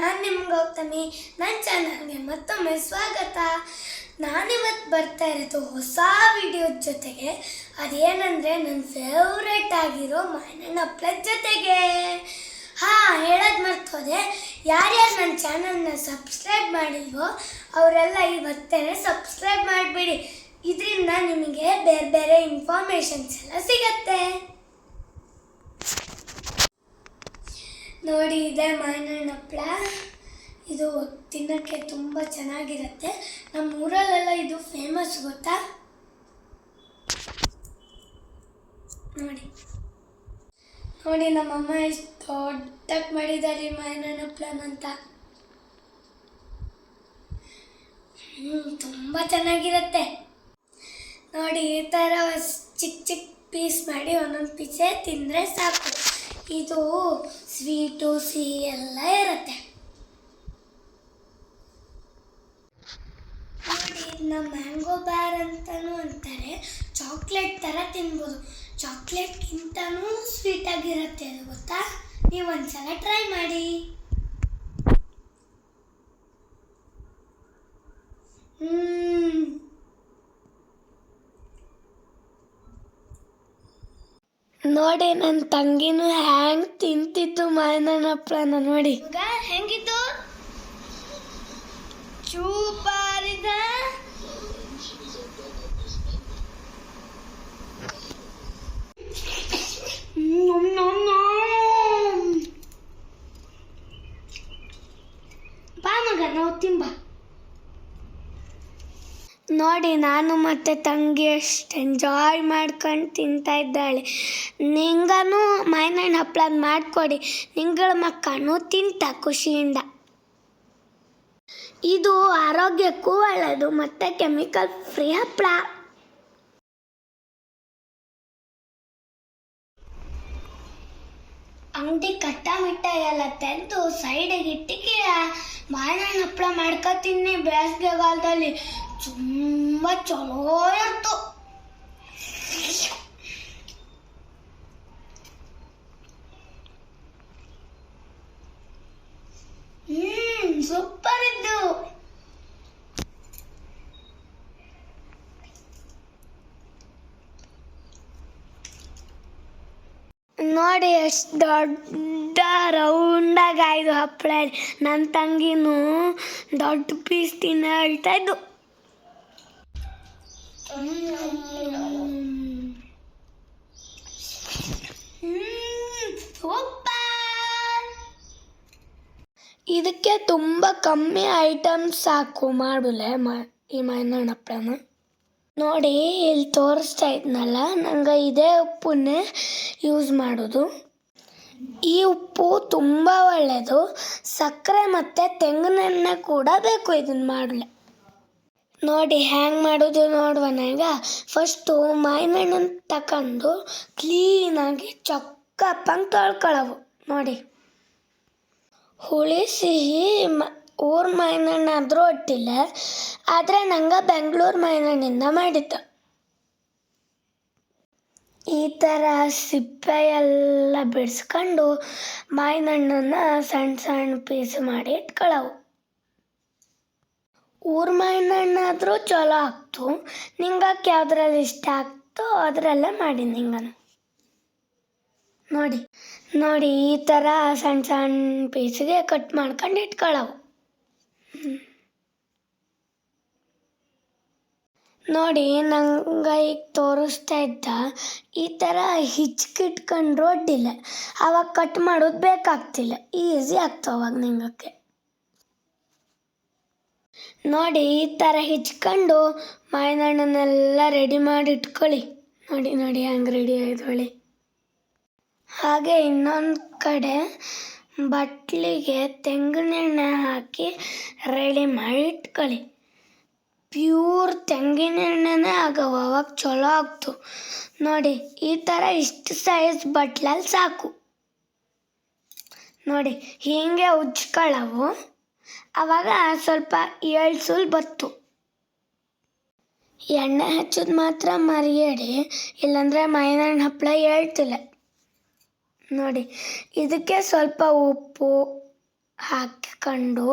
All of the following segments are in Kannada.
ನಾನು ನಿಮ್ಮ ಗೌತಮಿ ನನ್ನ ಚಾನಲ್ಗೆ ಮತ್ತೊಮ್ಮೆ ಸ್ವಾಗತ. ನಾನಿವತ್ತು ಬರ್ತಾ ಇರೋದು ಹೊಸ ವಿಡಿಯೋ ಜೊತೆಗೆ. ಅದೇನಂದರೆ ನನ್ನ ಫೇವ್ರೇಟ್ ಆಗಿರೋ ಪ್ಲಸ್ ಜೊತೆಗೆ. ಹಾಂ, ಹೇಳೋದು ಮರ್ತೋದೆ. ಯಾರ್ಯಾರು ನನ್ನ ಚಾನಲ್ನ ಸಬ್ಸ್ಕ್ರೈಬ್ ಮಾಡಿಲ್ವೋ ಅವರೆಲ್ಲ ಇವತ್ತೇ ಸಬ್ಸ್ಕ್ರೈಬ್ ಮಾಡಿಬಿಡಿ. ಇದರಿಂದ ನಿಮಗೆ ಬೇರೆ ಬೇರೆ ಇನ್ಫಾರ್ಮೇಷನ್ಸ್ ಎಲ್ಲ ಸಿಗತ್ತೆ. ನೋಡಿ, ಇದೆ ಮಾವಿನ ಹಪ್ಪಳ ಇದು ತಿನ್ನೋಕ್ಕೆ ತುಂಬ ಚೆನ್ನಾಗಿರುತ್ತೆ. ನಮ್ಮ ಊರಲ್ಲೆಲ್ಲ ಇದು ಫೇಮಸ್ ಗೊತ್ತಾ? ನೋಡಿ. ನೋಡಿ, ನಮ್ಮಮ್ಮ ಎಷ್ಟು ದೊಡ್ಡಕ್ಕೆ ಮಾಡಿದ್ದಾರೆ ಮಾವಿನ ಅಂತ. ಹ್ಞೂ ತುಂಬ ಚೆನ್ನಾಗಿರುತ್ತೆ. ನೋಡಿ, ಈ ಥರ ಚಿಕ್ಕ ಚಿಕ್ಕ ಪೀಸ್ ಮಾಡಿ ಒಂದೊಂದು ಪೀಸೇ ತಿಂದರೆ ಸಾಕು. ಇದು ಸ್ವೀಟು ಸಿಹಿ ಎಲ್ಲ ಇರುತ್ತೆ. ನೋಡಿ ಇದನ್ನ ಮ್ಯಾಂಗೋ ಬಾರ್ ಅಂತಲೂ ಅಂತಾರೆ. ಚಾಕ್ಲೇಟ್ ಥರ ತಿನ್ಬೋದು. ಚಾಕ್ಲೇಟ್ಗಿಂತನೂ ಸ್ವೀಟಾಗಿರುತ್ತೆ ಅದು, ಗೊತ್ತಾ? ನೀವು ಒಂದ್ಸಲ ಟ್ರೈ ಮಾಡಿ. ನೋಡಿ ನನ್ನ ತಂಗಿನೂ ಹ್ಯಾಂಗ್ ತಿಂತಿತ್ತು ಮಾವಿನ ನೋಡಿ. ಹೆಂಗಿತ್ತು ಚೂಪಾರಿದ ಬಾ ಮಗ ನಾವು ತಿಂಬ ನೋಡಿ, ನಾನು ಮತ್ತೆ ತಂಗಿ ಅಷ್ಟು. ಎಂಜಾಯ್ ಮಾಡ್ಕೊಂಡು ತಿಂತಾ ಇದ್ದಾಳೆ. ನಿಂಗನು ಮಾವಿನಹಣ್ಣು ಹಪ್ಪಳ ಮಾಡಿಕೊಡಿ. ನಿಂಗಳ ಮಕ್ಕಳು ತಿಂತ ಖುಷಿಯಿಂದ. ಇದು ಆರೋಗ್ಯಕ್ಕೂ ಒಳ್ಳೆಯದು ಮತ್ತು ಕೆಮಿಕಲ್ ಫ್ರೀ ಹಪ್ಪಳ ಅಂಗಡಿ ಕಟ್ಟ ಮಿಠಾಯಿ ಎಲ್ಲ ತೆಗೆದು ಸೈಡಿಗೆ ಇಟ್ಟಿಗೆ ಮಾವಿನಹಣ್ಣು ಹಪ್ಪಳ ಮಾಡ್ಕೊತೀನಿ. ಬೇಸಿಗೆಗಾಲದಲ್ಲಿ ತುಂಬ ಚಲೋ ಇರ್ತು ಹ್ಮ್ ಸೂಪರ್ ಇದ್ದು ನೋಡಿ ಎಷ್ಟು ದೊಡ್ಡ ರೌಂಡಾಗಾಯ್ದು ಹಪ್ಪಳ ನನ್ನ ತಂಗಿನೂ ದೊಡ್ಡ ಪೀಸ್ ತಿನ್ನ ಹೇಳ್ತಾ ಇದ್ದು ಇದಕ್ಕೆ ತುಂಬ ಕಮ್ಮಿ ಐಟಮ್ಸ್ ಸಾಕು. ಮಾಡಲೆ ಮಾ ಈ ಮೈನಣ್ಣ ನೋಡಿ, ಇಲ್ಲಿ ತೋರಿಸ್ತಾ ಇದ್ನಲ್ಲ? ನಂಗೆ ಇದೇ ಉಪ್ಪನ್ನೇ ಯೂಸ್ ಮಾಡೋದು. ಈ ಉಪ್ಪು ತುಂಬ ಒಳ್ಳೆಯದು ಸಕ್ಕರೆ ಮತ್ತು ತೆಂಗಿನೆಣ್ಣೆ ಕೂಡ ಬೇಕು ಇದನ್ನು ಮಾಡಲೆ. ನೋಡಿ, ಹ್ಯಾಂಗೆ ಮಾಡೋದು ನೋಡುವ ಈಗ ಫಸ್ಟು ಮಾವಿನಣ್ಣನ್ನು ತಗೊಂಡು ಕ್ಲೀನಾಗಿ ಚೊಕ್ಕಪ್ಪಂಗೆ ತೊಳ್ಕೊಳ್ಳವು ನೋಡಿ. ಹುಳಿ ಸಿಹಿ ಊರ್ ಮೈನಣ್ಣ ಆದರೂ ಒಟ್ಟಿಲ್ಲ, ಆದರೆ ನಂಗೆ ಬೆಂಗಳೂರು ಮೈನಣ್ಣಿಂದ ಮಾಡಿದ್ದು. ಈ ಥರ ಸಿಪ್ಪೆ ಎಲ್ಲ ಬಿಡಿಸ್ಕೊಂಡು ಮಾವಿನಣ್ಣನ್ನು ಸಣ್ಣ ಸಣ್ಣ ಪೀಸ್ ಮಾಡಿ ಇಟ್ಕೊಳವು. ಊರ್ ಮಾವಿನಹಣ್ಣಾದರೂ ಚಲೋ ಆಗ್ತು ನಿಂಗಕ್ಕೆ ಯಾವ್ದ್ರಲ್ಲಿ ಇಷ್ಟ ಆಗ್ತೋ ಅದರಲ್ಲೇ ಮಾಡಿ ನಿಂಗನು. ನೋಡಿ ನೋಡಿ ಈ ಥರ ಸಣ್ಣ ಸಣ್ಣ ಪೀಸಿಗೆ ಕಟ್ ಮಾಡ್ಕೊಂಡು ಇಟ್ಕೊಳ್ಳವು ಹ್ಮ್. ನೋಡಿ ನಂಗೆ ತೋರಿಸ್ತಾ ಇದ್ದ ಈ ಥರ ಹಿಚ್ಕಿಟ್ಕೊಂಡು ರೊಡ್ಡಿಲ್ಲ ಅವಾಗ ಕಟ್ ಮಾಡೋದು ಬೇಕಾಗ್ತಿಲ್ಲ. ಈಸಿ ಆಗ್ತಾವ ಅವಾಗ ನಿಂಗಕ್ಕೆ. ನೋಡಿ, ಈ ಥರ ಹಿಚ್ಕೊಂಡು ಮಾವಿನಣ್ಣನ್ನೆಲ್ಲ ರೆಡಿ ಮಾಡಿ ಇಟ್ಕೊಳ್ಳಿ. ನೋಡಿ ನೋಡಿ, ಹಂಗೆ ರೆಡಿ ಆಯ್ದೊಳಿ ಹಾಗೆ ಇನ್ನೊಂದು ಕಡೆ ಬಟ್ಲಿಗೆ ತೆಂಗಿನೆಣ್ಣೆ ಹಾಕಿ ರೆಡಿ ಮಾಡಿ ಇಟ್ಕೊಳ್ಳಿ. ಪ್ಯೂರ್ ತೆಂಗಿನೆಣ್ಣೆನೇ ಆಗವ ಅವಾಗ ಚಲೋ ಆಗ್ತು. ನೋಡಿ, ಈ ಥರ ಇಷ್ಟು ಸೈಜ್ ಬಟ್ಲಲ್ಲಿ ಸಾಕು. ನೋಡಿ, ಹೀಗೆ ಉಜ್ಕೊಳ್ಳವು. ಅವಾಗ ಸ್ವಲ್ಪ ಏಳ್ಸುಲ್ ಬತ್ತು. ಎಣ್ಣೆ ಹಚ್ಚೋದು ಮಾತ್ರ ಮರಿಯಡಿ ಇಲ್ಲಾಂದರೆ ಮೈನಣ್ಣು ಹಪ್ಪಳ ಹೇಳ್ತಿಲ್ಲ. ನೋಡಿ, ಇದಕ್ಕೆ ಸ್ವಲ್ಪ ಉಪ್ಪು ಹಾಕಿಕೊಂಡು,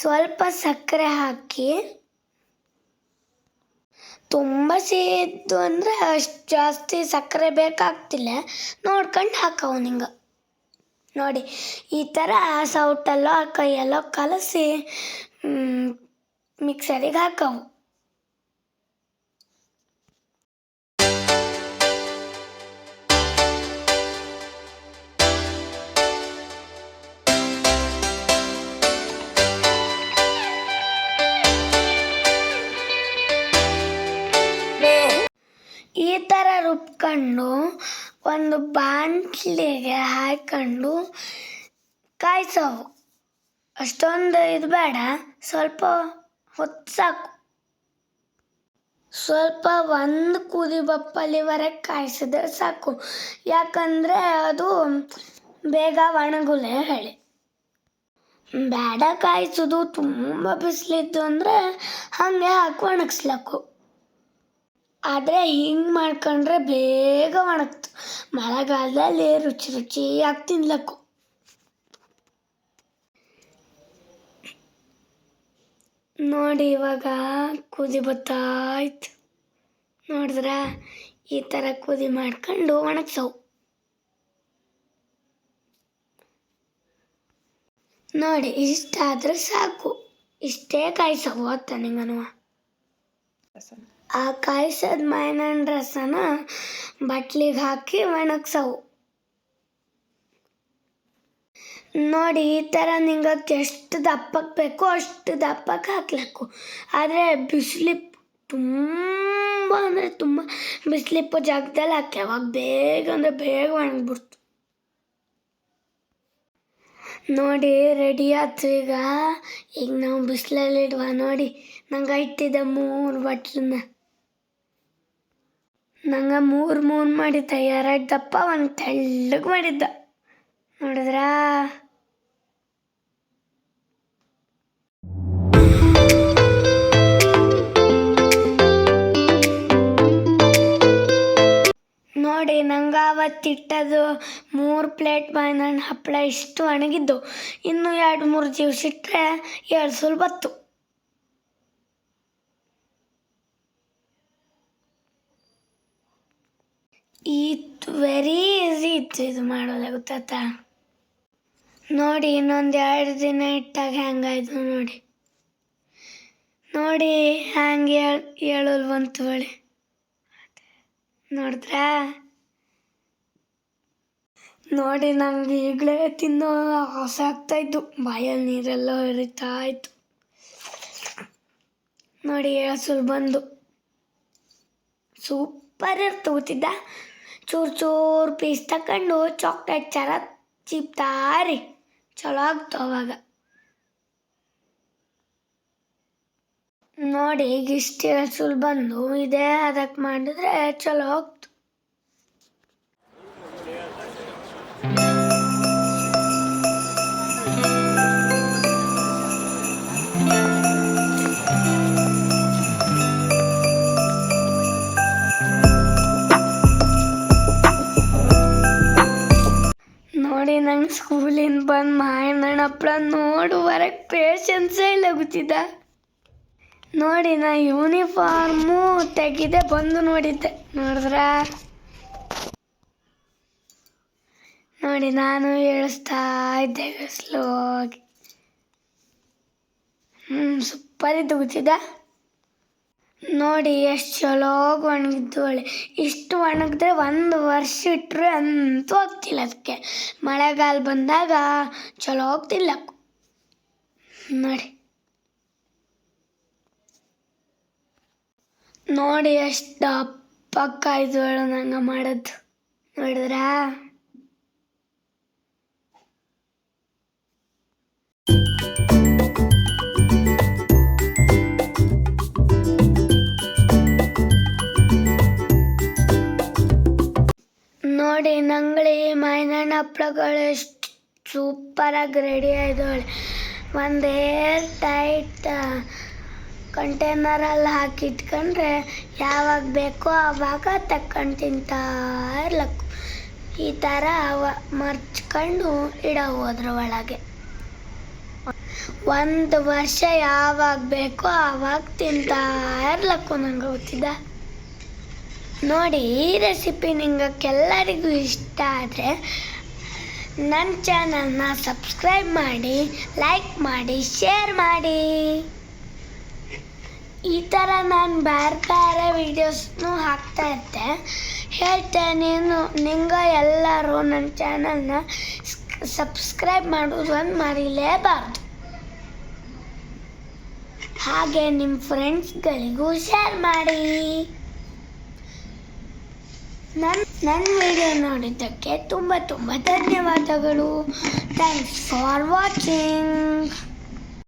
ಸ್ವಲ್ಪ ಸಕ್ಕರೆ ಹಾಕಿ, ತುಂಬ ಸಿಹಿದ್ದು ಅಂದರೆ ಅಷ್ಟು ಜಾಸ್ತಿ ಸಕ್ಕರೆ ಬೇಕಾಗ್ತಿಲ್ಲ. ನೋಡ್ಕೊಂಡು ಹಾಕವು ನಿಂಗೆ. ನೋಡಿ, ಈ ಥರ ಸೌಟಲ್ಲೋ ಕೈಯಲ್ಲೋ ಕಲಸಿ ಮಿಕ್ಸರಿಗೆ ಹಾಕವು. ರುಬ್ಕೊಂಡು ಒಂದು ಬಾಂಡ್ಲಿಗೆ ಹಾಕ್ಕೊಂಡು ಕಾಯಿಸೋವು. ಅಷ್ಟೊಂದು ಇದು ಬೇಡ, ಸ್ವಲ್ಪ ಹೊತ್ತು ಸಾಕು. ಸ್ವಲ್ಪ ಒಂದು ಕುದಿ ಬಪ್ಪಲಿವರೆಗೆ ಕಾಯಿಸಿದ್ರೆ ಸಾಕು. ಯಾಕಂದರೆ ಅದು ಬೇಗ ಒಣಗುಲೆ ಹೇಳಿ. ಬೇಡ ಕಾಯಿಸೋದು, ತುಂಬ ಬಿಸಿಲಿದ್ದು ಅಂದರೆ ಹಾಗೆ ಹಾಕಿ ಒಣಗಿಸ್ಲಕ್ಕು. ಆದರೆ ಹಿಂಗೆ ಮಾಡ್ಕೊಂಡ್ರೆ ಬೇಗ ಒಣಗ್ತು. ಮಳೆಗಾಲದಲ್ಲಿ ರುಚಿ ರುಚಿಯಾಗಿ ತಿನ್ಲಕ್ಕು. ನೋಡಿ ಇವಾಗ ಕುದಿ ಬತ್ತಾಯ್ತು ನೋಡಿದ್ರೆ ಈ ಥರ ಕುದಿ ಮಾಡ್ಕೊಂಡು ಒಣಗ್ಸವು ನೋಡಿ ಇಷ್ಟ ಇಷ್ಟಾದ್ರೆ ಸಾಕು. ಇಷ್ಟೇ ಕಾಯಿಸವು ಅತ್ತ ನಿಂಗನುವ ಆ ಕಾಯಿಸಿದ ಮಾವಿನ ರಸನ ಬಟ್ಲಿಗೆ ಹಾಕಿ ಒಣಗ್ಸವು. ನೋಡಿ, ಈ ಥರ ನಿಂಗೆ ಎಷ್ಟು ದಪ್ಪಕ್ಕೆ ಬೇಕೋ ಅಷ್ಟು ದಪ್ಪಕ್ಕೆ ಹಾಕ್ಬೇಕು ಆದರೆ ಬಿಸ್ಲಿಪ್ ತುಂಬ ಅಂದರೆ ತುಂಬ ಬಿಸಿಲಿಪ್ಪು ಜಾಗದಲ್ಲಿ ಹಾಕಿ ಅವಾಗ ಬೇಗ ಅಂದರೆ ಬೇಗ ಒಣಗ್ಬಿಡ್ತು. ನೋಡಿ ರೆಡಿ ಆಯ್ತು ಈಗ. ಈಗ ನಾವು ಬಿಸಿಲಲ್ಲಿ ಇಡುವ. ನೋಡಿ, ನಂಗೆ ಇಟ್ಟಿದ್ದ ಮೂರು ಬಟ್ಲನ್ನ. ನಂಗೆ ಮೂರು ಮೂರು ಮಾಡಿ ಎರಡು ಒಂದು ತೆಳ್ಳಗೆ ಮಾಡಿದ್ದ. ನೋಡಿದ್ರಾ? ನೋಡಿ, ನಂಗೆ ಅವತ್ತಿಟ್ಟದು ಮೂರು ಪ್ಲೇಟ್ ಮಾವಿನ ಹಪ್ಪಳ ಇಷ್ಟು ಒಣಗಿದ್ದು ಇನ್ನು ಎರಡು ಮೂರು ದಿವಸ ಇಟ್ಟರೆ ಎರಡು ಸುಲ್ ಇದು ವೆರಿ ಈಸಿ ಇತ್ತು ಇದು ಮಾಡೋಲ್ಲ ಗೊತ್ತಾತ ನೋಡಿ, ಇನ್ನೊಂದು ಎರಡು ದಿನ ಇಟ್ಟಾಗ ಹೆಂಗಾಯ್ತು ನೋಡಿ. ನೋಡಿ, ಹ್ಯಾಂಗೆ ಹೇಳಲ್ ಬಂತು ಹೊಳಿ. ನೋಡಿದ್ರಾ? ನೋಡಿ, ನಂಗೆ ಈಗಲೇ ತಿನ್ನೋ ಆಸೆ ಆಗ್ತಾಯಿತ್ತು ಬಾಯಲ್ಲಿ ನೀರೆಲ್ಲ ಹರಿತಾ ಇತ್ತು. ನೋಡಿ ಸುಲ್ ಬಂದು. ಸೂಪರ್ ತಗೋತಿದ್ದ ಚೂರು ಚೂರ್ ಪೀಸ್ ತಕೊಂಡು ಚಾಕ್ಲೇಟ್ ಚರ ಚಿಪ್ತಾರಿ. ಚಲೋ ಆಗ್ತು ಅವಾಗ. ನೋಡಿ, ಈಗ ಇಷ್ಟು ಏಳ್ಸುಲ್ ಬಂದು ಇದೇ. ಅದಕ್ಕೆ ಮಾಡಿದ್ರೆ ಚಲೋ ಹೋಗ್ತು ನೋಡುವರೆಗೆ ಪೇಷನ್ಸೇ ಇಲ್ಲ ಗೊತ್ತಿದ್ದ ನೋಡಿ, ನಾ ಯೂನಿಫಾರ್ಮು ತೆಗಿದೆ ಬಂದು ನೋಡಿದ್ದೆ. ನೋಡಿದ್ರ? ನೋಡಿ, ನಾನು ಹೇಳಿಸ್ತಾ ಇದ್ದೆ ಸ್ಲೋ ಆಗಿ ಹ್ಞೂ ಸೂಪರ್ ನೋಡಿ, ಎಷ್ಟು ಚಲೋ ಒಣಗಿದ್ದು ಒಳ್ಳೆ. ಇಷ್ಟು ಒಣಗಿದ್ರೆ ಒಂದು ವರ್ಷ ಇಟ್ಟರೆ ಅಂತೂ ಹೋಗ್ತಿಲ್ಲ ಅದಕ್ಕೆ. ಮಳೆಗಾಲ ಬಂದಾಗ ಚಲೋ ಹೋಗ್ತಿಲ್ಲ ನೋಡಿ. ನೋಡಿ ಎಷ್ಟು ದಪ್ಪಕ್ಕಾಯ್ತು ಹೇಳು ನಂಗೆ ಮಾಡೋದು. ನೋಡಿದ್ರಾ? ನೋಡಿ, ನಂಗಳಿ ಮೈನಣ್ಣ ಹಪ್ಪಳಗಳು ಎಷ್ಟು ಸೂಪರಾಗಿ ರೆಡಿ ಆಯ್ದವಳೆ ಒಂದು ಏರ್ ಟೈಟ್ ಕಂಟೈನರಲ್ಲಿ ಹಾಕಿ ಇಟ್ಕೊಂಡ್ರೆ ಯಾವಾಗ ಬೇಕೋ ಆವಾಗ ತಕ್ಕೊಂಡು ತಿಂತಾ ಈ ಥರ ಮರ್ಚ್ಕೊಂಡು ಇಡೋ ಹೋದ್ರ ಒಳಗೆ. ಒಂದು ವರ್ಷ ಯಾವಾಗ ಬೇಕೋ ಆವಾಗ ತಿಂತಾ ಇರ್ಲಕ್ಕು ನಂಗೆ ಗೊತ್ತಿದ್ದ ನೋಡಿ ಈ ರೆಸಿಪಿ ನಿಂಗಕ್ಕೆಲ್ಲರಿಗೂ ಇಷ್ಟ ಆದರೆ ನನ್ನ ಚಾನಲ್ನ ಸಬ್ಸ್ಕ್ರೈಬ್ ಮಾಡಿ, ಲೈಕ್ ಮಾಡಿ, ಶೇರ್ ಮಾಡಿ. ಈ ಥರ ನಾನು ಬೇರೆ ಬೇರೆ ವೀಡಿಯೋಸ್ನು ಹಾಕ್ತಾ ಇರ್ತೆ ನೀನು ನಿಂಗೆ ಎಲ್ಲರೂ ನನ್ನ ಚಾನಲ್ನ ಸಬ್ಸ್ಕ್ರೈಬ್ ಮಾಡೋದು ಒಂದು ಮರಿಲೇಬಾರ್ದು. ಹಾಗೆ ನಿಮ್ಮ ಫ್ರೆಂಡ್ಸ್ಗಳಿಗೂ ಶೇರ್ ಮಾಡಿ. ನನ್ನ ನನ್ನ ವಿಡಿಯೋ ನೋಡಿದ್ದಕ್ಕೆ ತುಂಬ ತುಂಬ ಧನ್ಯವಾದಗಳು. Thanks for watching